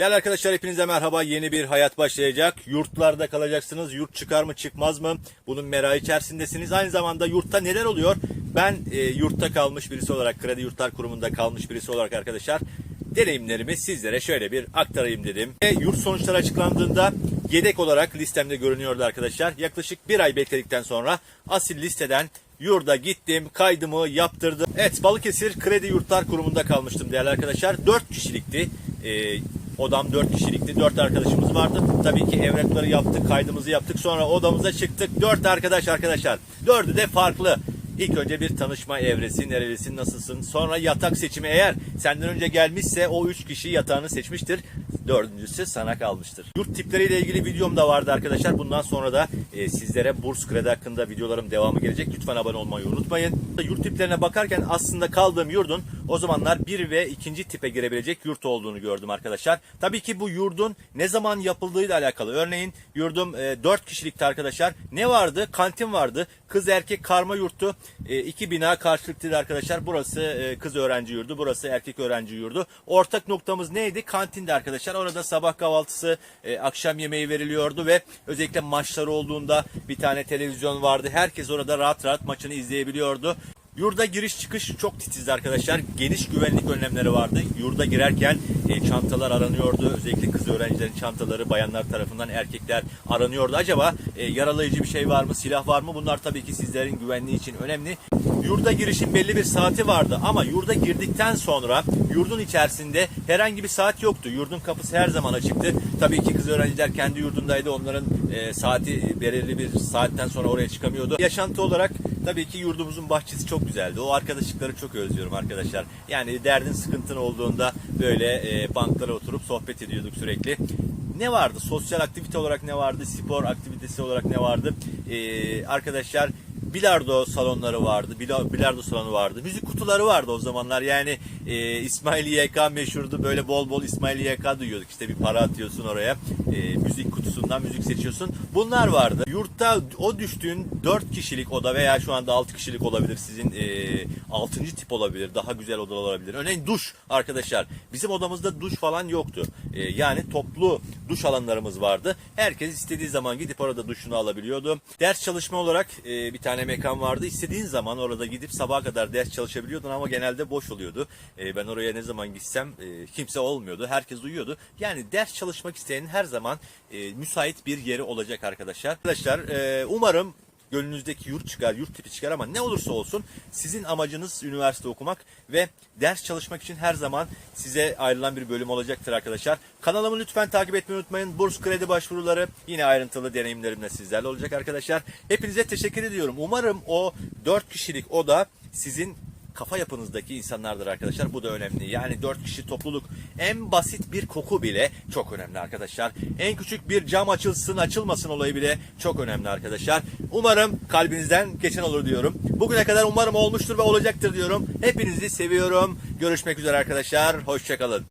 Değerli arkadaşlar hepinize merhaba. Yeni bir hayat başlayacak. Yurtlarda kalacaksınız. Yurt çıkar mı çıkmaz mı? Bunun merakı içerisindesiniz. Aynı zamanda yurtta neler oluyor? Ben e, yurtta kalmış birisi olarak, Kredi Yurtlar Kurumu'nda kalmış birisi olarak arkadaşlar deneyimlerimi sizlere şöyle bir aktarayım dedim. E, yurt sonuçları açıklandığında yedek olarak listemde görünüyordu arkadaşlar. Yaklaşık bir ay bekledikten sonra asil listeden yurda gittim, kaydımı yaptırdım. Evet Balıkesir Kredi Yurtlar Kurumu'nda kalmıştım değerli arkadaşlar. 4 kişilikti. Ee, odam 4 kişilikti. 4 arkadaşımız vardı. Tabii ki evrakları yaptık, kaydımızı yaptık. Sonra odamıza çıktık. 4 arkadaş arkadaşlar. 4'ü de farklı. İlk önce bir tanışma evresi, nerelisin, nasılsın? Sonra yatak seçimi eğer senden önce gelmişse o 3 kişi yatağını seçmiştir. Dördüncüsü sana kalmıştır. Yurt tipleriyle ilgili videom da vardı arkadaşlar. Bundan sonra da e, sizlere burs kredi hakkında videolarım devamı gelecek. Lütfen abone olmayı unutmayın. Yurt tiplerine bakarken aslında kaldığım yurdun o zamanlar bir ve ikinci tipe girebilecek yurt olduğunu gördüm arkadaşlar. Tabii ki bu yurdun ne zaman yapıldığıyla alakalı. Örneğin yurdum e, 4 kişilikti arkadaşlar. Ne vardı? Kantin vardı. Kız erkek karma yurttu. E, bina karşılıklıydı arkadaşlar. Burası e, kız öğrenci yurdu. Burası erkek öğrenci yurdu. Ortak noktamız neydi? Kantinde arkadaşlar. Orada sabah kahvaltısı, e, akşam yemeği veriliyordu ve özellikle maçlar olduğunda bir tane televizyon vardı. Herkes orada rahat rahat maçını izleyebiliyordu. Yurda giriş çıkış çok titizdi arkadaşlar. Geniş güvenlik önlemleri vardı. Yurda girerken e, çantalar aranıyordu. Özellikle kız öğrencilerin çantaları bayanlar tarafından erkekler aranıyordu. Acaba e, yaralayıcı bir şey var mı, silah var mı? Bunlar tabii ki sizlerin güvenliği için önemli. Yurda girişin belli bir saati vardı ama yurda girdikten sonra yurdun içerisinde herhangi bir saat yoktu. Yurdun kapısı her zaman açıktı. Tabii ki kız öğrenciler kendi yurdundaydı. Onların e, saati belirli bir saatten sonra oraya çıkamıyordu. Yaşantı olarak tabii ki yurdumuzun bahçesi çok güzeldi. O arkadaşlıkları çok özlüyorum arkadaşlar. Yani derdin sıkıntın olduğunda böyle e, banklara oturup sohbet ediyorduk sürekli. Ne vardı? Sosyal aktivite olarak ne vardı? Spor aktivitesi olarak ne vardı? E, arkadaşlar bilardo salonları vardı. bila- Bilardo salonu vardı. Müzik kutuları vardı o zamanlar. Yani e, İsmail YK meşhurdu. Böyle bol bol İsmail YK duyuyorduk. İşte bir para atıyorsun oraya. E, müzik kutusundan müzik seçiyorsun. Bunlar vardı. Yurtta o düştüğün 4 kişilik oda veya şu anda 6 kişilik olabilir sizin. E, 6. tip olabilir. Daha güzel odalar olabilir. Örneğin duş arkadaşlar. Bizim odamızda duş falan yoktu. E, yani toplu duş alanlarımız vardı. Herkes istediği zaman gidip orada duşunu alabiliyordu. Ders çalışma olarak e, bir tane mekan vardı. İstediğin zaman orada gidip sabaha kadar ders çalışabiliyordun ama genelde boş oluyordu. E, ben oraya ne zaman gitsem e, kimse olmuyordu. Herkes uyuyordu. Yani ders çalışmak isteyenin her zaman e, müsait bir yeri olacak arkadaşlar. Arkadaşlar e, umarım gönlünüzdeki yurt çıkar, yurt tipi çıkar ama ne olursa olsun sizin amacınız üniversite okumak ve ders çalışmak için her zaman size ayrılan bir bölüm olacaktır arkadaşlar. Kanalımı lütfen takip etmeyi unutmayın. Burs kredi başvuruları yine ayrıntılı deneyimlerimle sizlerle olacak arkadaşlar. Hepinize teşekkür ediyorum. Umarım o 4 kişilik oda sizin kafa yapınızdaki insanlardır arkadaşlar. Bu da önemli. Yani 4 kişi topluluk en basit bir koku bile çok önemli arkadaşlar. En küçük bir cam açılsın açılmasın olayı bile çok önemli arkadaşlar. Umarım kalbinizden geçen olur diyorum. Bugüne kadar umarım olmuştur ve olacaktır diyorum. Hepinizi seviyorum. Görüşmek üzere arkadaşlar. Hoşçakalın.